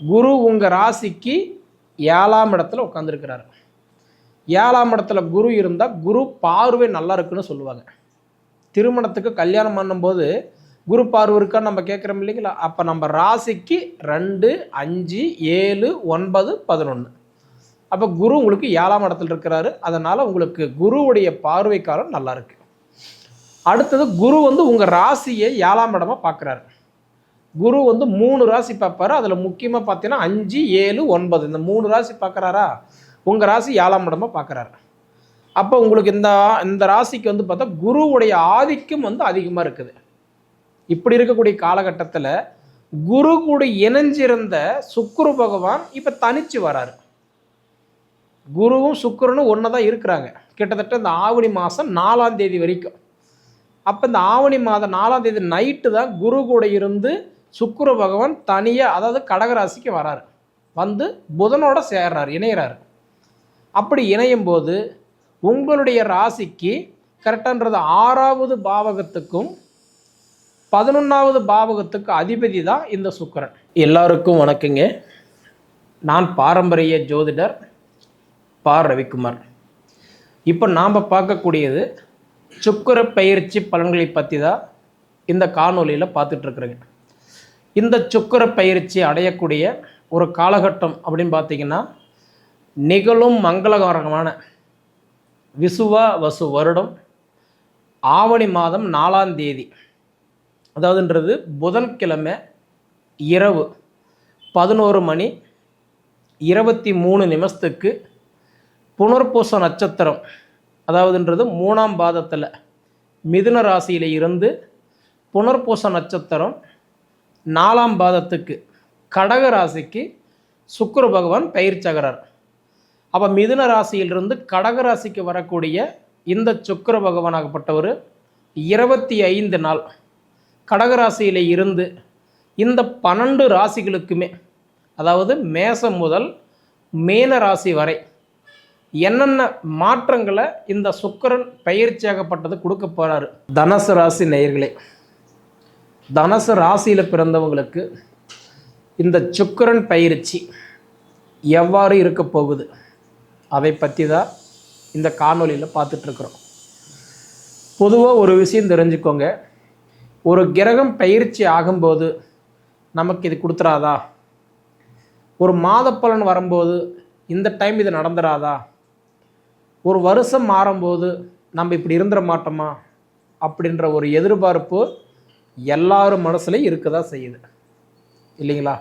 குரு உங்கள் ராசிக்கு ஏழாம் இடத்துல உட்காந்துருக்கிறாரு ஏழாம் இடத்துல குரு இருந்தால் குரு பார்வை நல்லா இருக்குன்னு சொல்லுவாங்க. திருமணத்துக்கு கல்யாணம் பண்ணும்போது குரு பார்வை இருக்கான்னு நம்ம கேட்குறோம் இல்லைங்களா? அப்போ நம்ம ராசிக்கு ரெண்டு அஞ்சு ஏழு ஒன்பது பதினொன்று அப்போ குரு உங்களுக்கு ஏழாம் இடத்துல இருக்கிறாரு. அதனால் உங்களுக்கு குருவுடைய பார்வை காலம் நல்லா இருக்கு. அடுத்தது குரு வந்து உங்கள் ராசியை ஏழாம் இடமாக பார்க்குறாரு. குரு வந்து மூணு ராசி பார்ப்பாரு. அதில் முக்கியமாக பார்த்தீங்கன்னா அஞ்சு ஏழு ஒன்பது. இந்த மூணு ராசி பார்க்குறாரா? உங்கள் ராசி ஏழாம் இடமா பார்க்குறாரு. அப்போ உங்களுக்கு இந்த இந்த ராசிக்கு வந்து பார்த்தா குருவுடைய ஆதிக்கம் வந்து அதிகமாக இருக்குது. இப்படி இருக்கக்கூடிய காலகட்டத்தில் குரு கூட இணைஞ்சிருந்த சுக்குரு பகவான் இப்போ தனிச்சு வராரு. குருவும் சுக்கரனும் ஒன்று தான் இருக்கிறாங்க. கிட்டத்தட்ட இந்த ஆவணி மாதம் நாலாம் தேதி வரைக்கும். அப்போ இந்த ஆவணி மாதம் நாலாம் தேதி நைட்டு தான் குரு கூட இருந்து சுக்குர பகவான் தனியாக அதாவது கடகராசிக்கு வராரு. வந்து புதனோட சேர்றார் இணையிறார். அப்படி இணையும் போது உங்களுடைய ராசிக்கு கரெக்டான்றது ஆறாவது பாவகத்துக்கும் பதினொன்றாவது பாவகத்துக்கு அதிபதி தான் இந்த சுக்கரன். எல்லாருக்கும் வணக்கங்க. நான் பாரம்பரிய ஜோதிடர் பா ரவிக்குமார். இப்போ நாம் பார்க்கக்கூடியது சுக்கிர பயிற்சி பலன்களை பற்றி தான் இந்த காணொலியில் பார்த்துட்ருக்குறேங்க இந்த சுக்கிர பயிற்சி அடையக்கூடிய ஒரு காலகட்டம் அப்படின்னு பார்த்தீங்கன்னா நிகழும் மங்களகரமான விசுவா வசு வருடம் ஆவணி மாதம் நாலாம் தேதி. அதாவதுன்றது புதன்கிழமை இரவு பதினோரு மணி இருபத்தி மூணு நிமிஷத்துக்கு புனர்பூச நட்சத்திரம் அதாவதுன்றது மூணாம் பாதத்தில் மிதுன ராசியில் இருந்து புனர்பூச நட்சத்திரம் நாலாம் பாதத்துக்கு கடக ராசிக்கு சுக்கர பகவான் பயிற்சகரார் அப்போ மிதுன ராசியிலிருந்து கடக ராசிக்கு வரக்கூடிய இந்த சுக்கர பகவானாகப்பட்டவர் இருபத்தி ஐந்து நாள் கடகராசியில் இருந்து இந்த பன்னெண்டு ராசிகளுக்குமே அதாவது மேசம் முதல் மீன ராசி வரை என்னென்ன மாற்றங்களை இந்த சுக்கிரன் பயிற்சியாகப்பட்டது கொடுக்க போகிறாரு தனுசு ராசி நேயர்களே தனுசு ராசியில் பிறந்தவங்களுக்கு இந்த சுக்கிரன் பயிற்சி எவ்வாறு இருக்க போகுது? அதை பற்றி தான் இந்த காணொலியில் பார்த்துட்ருக்குறோம் பொதுவாக ஒரு விஷயம் தெரிஞ்சுக்கோங்க. ஒரு கிரகம் பயிற்சி ஆகும்போது நமக்கு இது கொடுத்துறாதா? ஒரு மாத பலன் வரும்போது இந்த டைம் இது நடந்துடாதா ஒரு வருஷம் மாறும்போது நம்ம இப்படி இருந்துட மாட்டோமா? அப்படின்ற ஒரு எதிர்பார்ப்பு எல்லாரும் மனசுலையும் இருக்க தான் செய்யுது. இல்லைங்களா?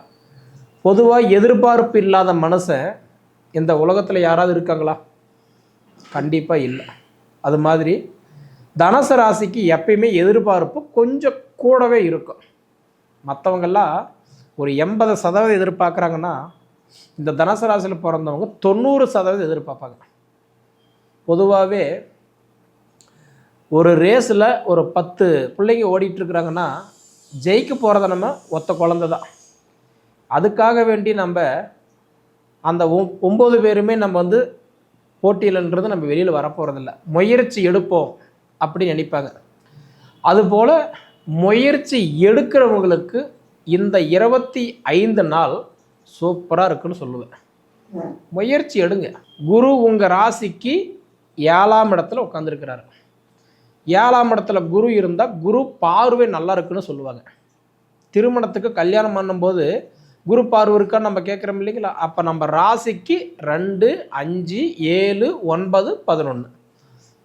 பொதுவாக எதிர்பார்ப்பு இல்லாத மனசை இந்த உலகத்தில் யாராவது இருக்காங்களா? கண்டிப்பாக இல்லை. அது மாதிரி தனுசு ராசிக்கு எப்பயுமே எதிர்பார்ப்பு கொஞ்சம் கூடவே இருக்கும். மற்றவங்கெல்லாம் ஒரு எண்பது சதவீதம் எதிர்பார்க்குறாங்கன்னா இந்த தனுசு ராசியில் பிறந்தவங்க தொண்ணூறு சதவீதம் எதிர்பார்ப்பாங்க. பொதுவாகவே ஒரு ரேஸில் ஒரு பத்து பிள்ளைங்க ஓடிட்டு இருக்கிறாங்கன்னா ஜெயிக்க போகிறத நம்ம ஒத்த குழந்தை தான். அதுக்காக வேண்டி நம்ம அந்த ஒ- ஒம்பது பேருமே நம்ம வந்து போட்டியிலன்றது நம்ம வெளியில் வரப்போகிறதில்ல முயற்சி எடுப்போம் அப்படின்னு நினைப்பாங்க. அதுபோல் முயற்சி எடுக்கிறவங்களுக்கு இந்த இருபத்தி ஐந்து நாள் சூப்பராக இருக்குன்னு சொல்லுவேன். முயற்சி எடுங்க. குரு உங்கள் ராசிக்கு ஏழாம் இடத்துல உட்காந்துருக்கிறாரு ஏழாம் இடத்துல குரு இருந்தால் குரு பார்வை நல்லா இருக்குன்னு சொல்லுவாங்க. திருமணத்துக்கு கல்யாணம் பண்ணும்போது குரு பார்வை இருக்கான்னு நம்ம கேட்குறோம் இல்லைங்களா? அப்போ நம்ம ராசிக்கு ரெண்டு அஞ்சு ஏழு ஒன்பது பதினொன்று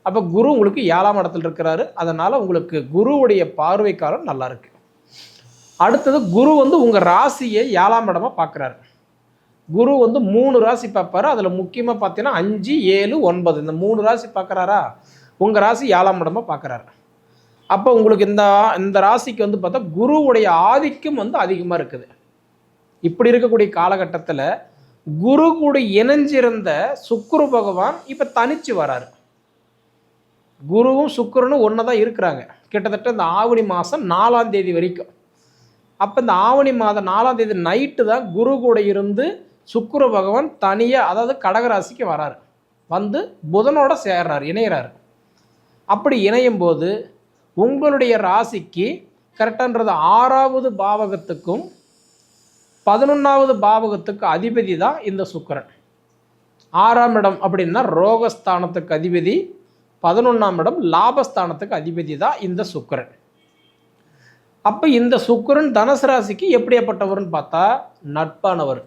அப்போ குரு உங்களுக்கு ஏழாம் இடத்துல இருக்கிறாரு. அதனால் உங்களுக்கு குருவுடைய பார்வை காலம் நல்லா இருக்குது அடுத்தது குரு வந்து உங்கள் ராசியை ஏழாம் இடமாக பார்க்குறாரு. குரு வந்து மூணு ராசி பார்ப்பாரு. அதில் முக்கியமாக பார்த்தீங்கன்னா அஞ்சு ஏழு ஒன்பது. இந்த மூணு ராசி பார்க்குறாரா? உங்கள் ராசி ஏழாம் இடமா பார்க்குறாரு அப்போ உங்களுக்கு இந்த இந்த ராசிக்கு வந்து பார்த்தா குருவுடைய ஆதிக்கம் வந்து அதிகமாக இருக்குது. இப்படி இருக்கக்கூடிய காலகட்டத்தில் குரு கூட இணைஞ்சிருந்த சுக்குரு பகவான் இப்போ தனிச்சு வராரு. குருவும் சுக்கரனும் ஒன்று தான் இருக்கிறாங்க. கிட்டத்தட்ட இந்த ஆவணி மாதம் நாலாம் தேதி வரைக்கும். அப்போ இந்த ஆவணி மாதம் நாலாம் தேதி நைட்டு தான் குரு கூட இருந்து சுக்குரு பகவான் தனியாக அதாவது கடகராசிக்கு வராரு. வந்து புதனோட சேர்றாரு இணையிறாரு. அப்படி இணையும் போது உங்களுடைய ராசிக்கு கரெக்டான்றது ஆறாவது பாவகத்துக்கும் பதினொன்றாவது பாவகத்துக்கு அதிபதி தான் இந்த சுக்கரன். ஆறாம் இடம் அப்படின்னா ரோகஸ்தானத்துக்கு அதிபதி பதினொன்றாம் இடம் லாபஸ்தானத்துக்கு அதிபதி தான் இந்த சுக்கரன். அப்போ இந்த சுக்கரன் தனுசு ராசிக்கு எப்படியாப்பட்டவர்னு பார்த்தா நட்பானவர்.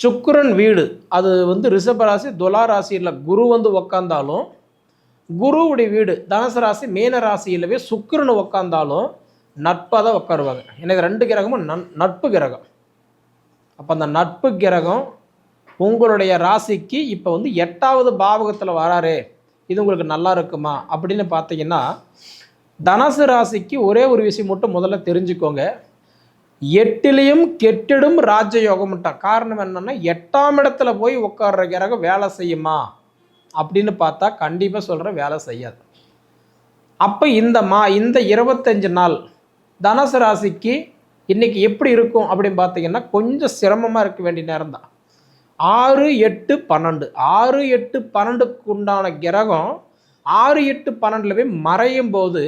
சுக்கரன் வீடு அது வந்து ரிஷபராசி துலா ராசியில் குரு வந்து உக்காந்தாலும் குருவுடைய வீடு தனுசு ராசி மீன ராசியிலவே சுக்கரனு உக்காந்தாலும் நட்பாக தான் உட்காருவாங்க எனக்கு ரெண்டு கிரகமும் நன் நட்பு கிரகம். அப்போ அந்த நட்பு கிரகம் உங்களுடைய ராசிக்கு இப்போ வந்து எட்டாவது பாவகத்தில் வராரு இது உங்களுக்கு நல்லா இருக்குமா? அப்படின்னு பார்த்தீங்கன்னா தனசு ராசிக்கு ஒரே ஒரு விஷயம் மட்டும் முதல்ல தெரிஞ்சுக்கோங்க. எட்டிலையும் கெட்டிடும் ராஜயோகம்ட்டான் காரணம் என்னென்னா எட்டாம் இடத்துல போய் உட்கார்ற கிரகம் வேலை செய்யுமா? அப்படின்னு பார்த்தா கண்டிப்பாக சொல்கிற வேலை செய்யாது. அப்போ இந்த மா இந்த இருபத்தஞ்சு நாள் தனுசு ராசிக்கு இன்றைக்கி எப்படி இருக்கும் அப்படின்னு பார்த்தீங்கன்னா கொஞ்சம் சிரமமாக இருக்க வேண்டிய நேரம் தான். ஆறு எட்டு பன்னெண்டு. ஆறு எட்டு பன்னெண்டுக்கு உண்டான கிரகம் ஆறு எட்டு பன்னெண்டில் போய் மறையும் போது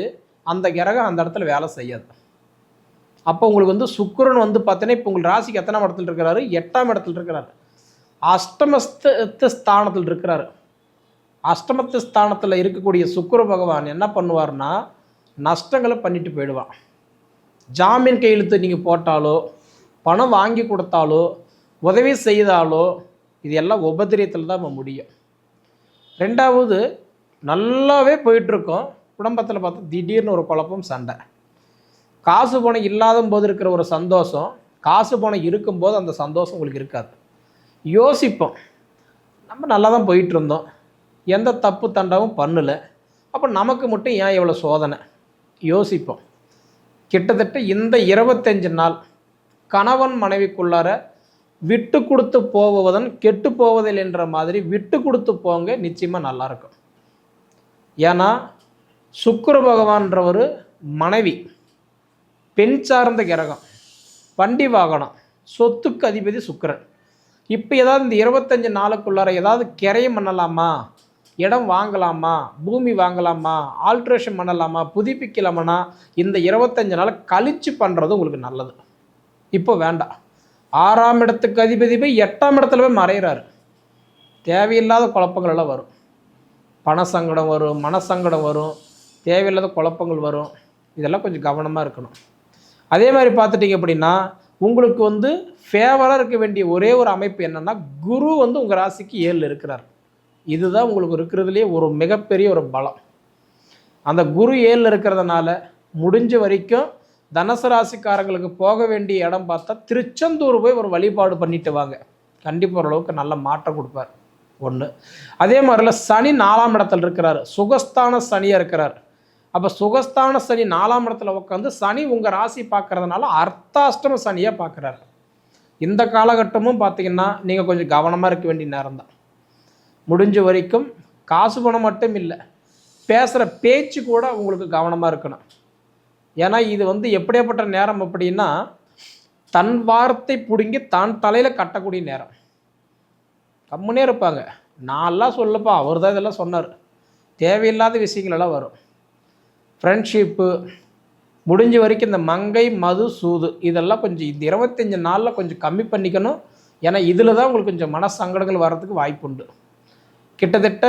அந்த கிரகம் அந்த இடத்துல வேலை செய்யாது. அப்போ உங்களுக்கு வந்து சுக்கரன் வந்து பார்த்தீங்கன்னா இப்போ உங்கள் ராசிக்கு எத்தனாம் இடத்துல இருக்கிறாரு? எட்டாம் இடத்துல இருக்கிறாரு. அஷ்டமஸ்த ஸ்தானத்தில் இருக்கிறாரு. அஷ்டமத்து ஸ்தானத்தில் இருக்கக்கூடிய சுக்கிர பகவான் என்ன பண்ணுவார்னா நஷ்டங்களை பண்ணிட்டு போயிடுவான். ஜாமீன் கையெழுத்து நீங்கள் போட்டாலோ பணம் வாங்கி கொடுத்தாலோ உதவி செய்தாலோ இது எல்லாம் உபதிரியத்தில் தான் நம்ம முடியும். ரெண்டாவது நல்லாவே போயிட்டுருக்கோம். குடும்பத்தில் பார்த்தா திடீர்னு ஒரு குழப்பம் சண்டை. காசு பணம் இல்லாத போது இருக்கிற ஒரு சந்தோஷம் காசு பணம் இருக்கும்போது அந்த சந்தோஷம் உங்களுக்கு இருக்காது. யோசிப்போம். நம்ம நல்லா தான் போயிட்டுருந்தோம் எந்த தப்பு தண்டாவும் பண்ணலை. அப்போ நமக்கு மட்டும் ஏன் இவ்வளோ சோதனை? யோசிப்போம். கிட்டத்தட்ட இந்த இருபத்தஞ்சு நாள் கணவன் மனைவிக்குள்ளார விட்டு கொடுத்து போவதன் கெட்டு போவதில் என்ற மாதிரி விட்டு கொடுத்து போங்க நிச்சயமாக நல்லாயிருக்கும் ஏன்னா சுக்கர பகவான்றவர் மனைவி பெண் சார்ந்த கிரகம் வண்டி வாகனம் சொத்துக்கு அதிபதி சுக்கரன். இப்போ ஏதாவது இந்த இருபத்தஞ்சி நாளுக்குள்ளார ஏதாவது கிரையம் பண்ணலாமா? இடம் வாங்கலாமா? பூமி வாங்கலாமா? ஆல்ட்ரேஷன் பண்ணலாமா? புதுப்பிக்கலாமானா? இந்த இருபத்தஞ்சு நாள் கழிச்சு பண்ணுறது உங்களுக்கு நல்லது. இப்போ வேண்டாம். ஆறாம் இடத்துக்கு அதிபதி போய் எட்டாம் இடத்துல போய் மறைகிறாரு தேவையில்லாத குழப்பங்கள் எல்லாம் வரும். பண சங்கடம் வரும் மனசங்கடம் வரும் தேவையில்லாத குழப்பங்கள் வரும். இதெல்லாம் கொஞ்சம் கவனமாக இருக்கணும். அதே மாதிரி பார்த்துட்டிங்க அப்படின்னா உங்களுக்கு வந்து ஃபேவராக இருக்க வேண்டிய ஒரே ஒரு அமைப்பு என்னென்னா குரு வந்து உங்கள் ராசிக்கு ஏழில் இருக்கிறார். இதுதான் உங்களுக்கு இருக்கிறதுலே ஒரு மிகப்பெரிய ஒரு பலம். அந்த குரு ஏழில் இருக்கிறதுனால முடிஞ்ச வரைக்கும் தனுசு ராசிக்காரங்களுக்கு போக வேண்டிய இடம் பார்த்தா திருச்செந்தூர் போய் ஒரு வழிபாடு பண்ணிட்டு வாங்க. கண்டிப்பாக ஓரளவுக்கு நல்ல மாற்றம் கொடுப்பார். ஒன்று அதே மாதிரில சனி நாலாம் இடத்துல இருக்கிறார். சுகஸ்தான சனியாக இருக்கிறார். அப்போ சுகஸ்தான சனி நாலாம் இடத்துல உட்காந்து சனி உங்கள் ராசி பார்க்கறதுனால அர்த்தாஷ்டம சனியாக பார்க்குறாரு இந்த காலகட்டமும் பார்த்தீங்கன்னா நீங்கள் கொஞ்சம் கவனமாக இருக்க வேண்டிய நேரம் தான் முடிஞ்ச வரைக்கும் காசு பணம் மட்டும் இல்லை பேசுகிற பேச்சு கூட உங்களுக்கு கவனமாக இருக்கணும். ஏன்னா இது வந்து எப்படியாப்பட்ட நேரம் அப்படின்னா தன் வார்த்தை பிடுங்கி தான் தலையில் கட்டக்கூடிய நேரம். கம்முனே இருப்பாங்க. நான்லாம் சொல்லப்பா அவர் தான் இதெல்லாம் சொன்னார். தேவையில்லாத விஷயங்களெல்லாம் வரும். ஃப்ரெண்ட்ஷிப்பு முடிஞ்ச வரைக்கும் இந்த மங்கை மது சூது இதெல்லாம் கொஞ்சம் இந்த இருபத்தஞ்சி நாளில் கொஞ்சம் கம்மி பண்ணிக்கணும். ஏன்னா இதில் தான் உங்களுக்கு கொஞ்சம் மன சங்கடங்கள் வர்றதுக்கு வாய்ப்புண்டு. கிட்டத்தட்ட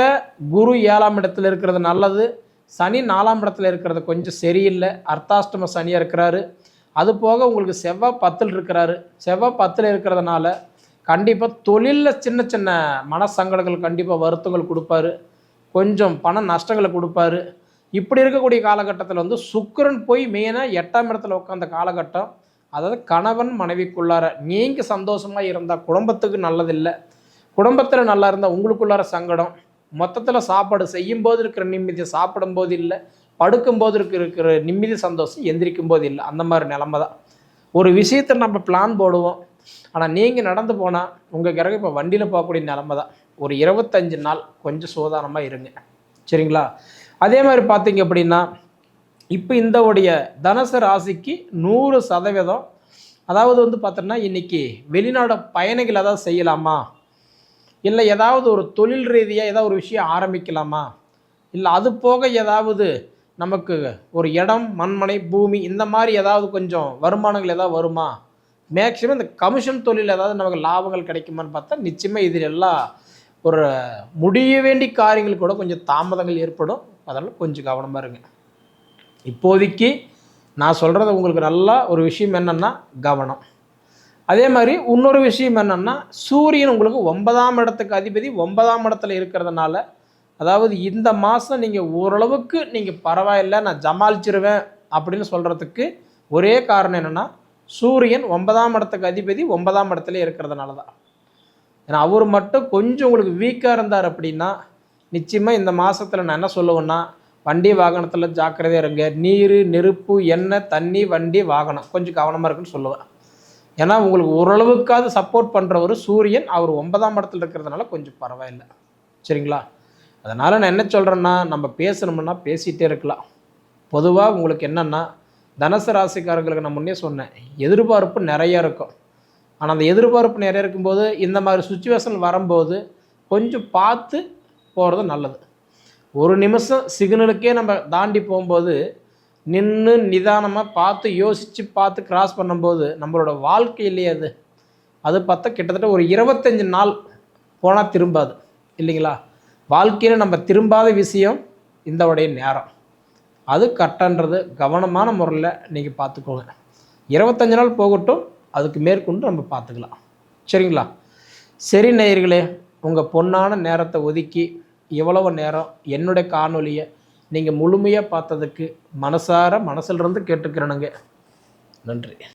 குரு ஏழாம் இடத்துல இருக்கிறது நல்லது. சனி நாலாம் இடத்துல இருக்கிறது கொஞ்சம் சரியில்லை. அர்த்தாஷ்டம சனியாக இருக்கிறாரு. அது போக உங்களுக்கு செவ்வாய் பத்தில் இருக்கிறாரு. செவ்வாய் பத்தில் இருக்கிறதுனால கண்டிப்பாக தொழிலில் சின்ன சின்ன மன சங்கடங்கள் கண்டிப்பாக வருத்தங்கள் கொடுப்பாரு. கொஞ்சம் பண நஷ்டங்களை கொடுப்பாரு. இப்படி இருக்கக்கூடிய காலகட்டத்தில் வந்து சுக்கரன் போய் மெயினாக எட்டாம் இடத்துல உட்காந்த காலகட்டம். அதாவது கணவன் மனைவிக்குள்ளார நீங்கள் சந்தோஷமாக இருந்தால் குடும்பத்துக்கு நல்லதில்லை. குடும்பத்தில் நல்லா இருந்தால் உங்களுக்குள்ளார சங்கடம். மொத்தத்தில் சாப்பாடு செய்யும்போது இருக்கிற நிம்மதி சாப்பிடும்போது இல்லை படுக்கும்போது இருக்க இருக்கிற நிம்மதி சந்தோஷம் எந்திரிக்கும் போது இல்லை. அந்த மாதிரி நிலமை தான். ஒரு விஷயத்தை நம்ம பிளான் போடுவோம். ஆனால் நீங்கள் நடந்து போனால் உங்கள் கிரகம் இப்போ வண்டியில் போகக்கூடிய நிலமை தான். ஒரு இருபத்தஞ்சு நாள் கொஞ்சம் சோதானமாக இருங்க. சரிங்களா? அதே மாதிரி பார்த்தீங்க அப்படின்னா இப்போ இந்த உடைய தனுசு ராசிக்கு நூறு சதவீதம். அதாவது வந்து பார்த்தோன்னா இன்றைக்கி வெளிநாடு பயணிகள் ஏதாவது செய்யலாமா? இல்லை ஏதாவது ஒரு தொழில் ரீதியாக ஏதாவது ஒரு விஷயம் ஆரம்பிக்கலாமா? இல்லை அது போக ஏதாவது நமக்கு ஒரு இடம் மண்மனை பூமி இந்த மாதிரி ஏதாவது கொஞ்சம் வருமானங்கள் ஏதாவது வருமா? மேக்சிமம் இந்த கமிஷன் தொழில் ஏதாவது நமக்கு லாபங்கள் கிடைக்குமான்னு பார்த்தா நிச்சயமாக இதில் எல்லாம் ஒரு முடிய வேண்டிய காரியங்கள் கூட கொஞ்சம் தாமதங்கள் ஏற்படும். அதனால் கொஞ்சம் கவனமாக இருங்க. இப்போதைக்கு நான் சொல்கிறது உங்களுக்கு நல்லா ஒரு விஷயம் என்னென்னா கவனம். அதே மாதிரி இன்னொரு விஷயம் என்னென்னா சூரியன் உங்களுக்கு ஒன்பதாம் இடத்துக்கு அதிபதி ஒன்பதாம் இடத்துல இருக்கிறதுனால அதாவது இந்த மாதம் நீங்கள் ஓரளவுக்கு நீங்கள் பரவாயில்லை நான் ஜமாளிச்சிருவேன் அப்படின்னு சொல்கிறதுக்கு ஒரே காரணம் என்னென்னா சூரியன் ஒன்பதாம் இடத்துக்கு அதிபதி ஒன்பதாம் இடத்துல இருக்கிறதுனால தான் ஏன்னா அவர் மட்டும் கொஞ்சம் உங்களுக்கு வீக்காக இருந்தார் அப்படின்னா நிச்சயமாக இந்த மாதத்தில் நான் என்ன சொல்லுவேன்னா வண்டி வாகனத்தில் ஜாக்கிரதையாக இருங்க. நீர் நெருப்பு எண்ணெய் தண்ணி வண்டி வாகனம் கொஞ்சம் கவனமாக இருக்குன்னு சொல்லுவேன். ஏன்னா உங்களுக்கு ஓரளவுக்காவது சப்போர்ட் பண்ணுறவர் சூரியன் அவர் ஒன்பதாம் இடத்துல இருக்கிறதுனால கொஞ்சம் பரவாயில்லை. சரிங்களா? அதனால் நான் என்ன சொல்கிறேன்னா நம்ம பேசணும்னா பேசிகிட்டே இருக்கலாம். பொதுவாக உங்களுக்கு என்னென்னா தனுசு ராசிக்காரங்களுக்கு நான் முன்னே சொன்னேன் எதிர்பார்ப்பு நிறைய இருக்கும். ஆனால் அந்த எதிர்பார்ப்பு நிறைய இருக்கும்போது இந்த மாதிரி சுச்சுவேஷன் வரும்போது கொஞ்சம் பார்த்து போகிறது நல்லது. ஒரு நிமிஷம் சிக்னலுக்கே நம்ம தாண்டி போகும்போது நின்று நிதானமாக பார்த்து யோசித்து பார்த்து கிராஸ் பண்ணும்போது நம்மளோட வாழ்க்கையிலேயே அது. அது பார்த்தா கிட்டத்தட்ட ஒரு இருபத்தஞ்சி நாள் போனால் திரும்பாது. இல்லைங்களா? வாழ்க்கையில் நம்ம திரும்பாத விஷயம் இந்த உடைய நேரம். அது கரெக்டான்றது கவனமான முறையில் நீங்கள் பார்த்துக்கோங்க. இருபத்தஞ்சி நாள் போகட்டும் அதுக்கு மேற்கொண்டு நம்ம பார்த்துக்கலாம். சரிங்களா? சரி நேயர்களே உங்கள் பொன்னான நேரத்தை ஒதுக்கி இவ்வளவு நேரம் என்னுடைய காணொலியை நீங்கள் முழுமையாக பார்த்ததுக்கு மனசார மனசிலிருந்து கேட்டுக்கிறேனுங்க. நன்றி.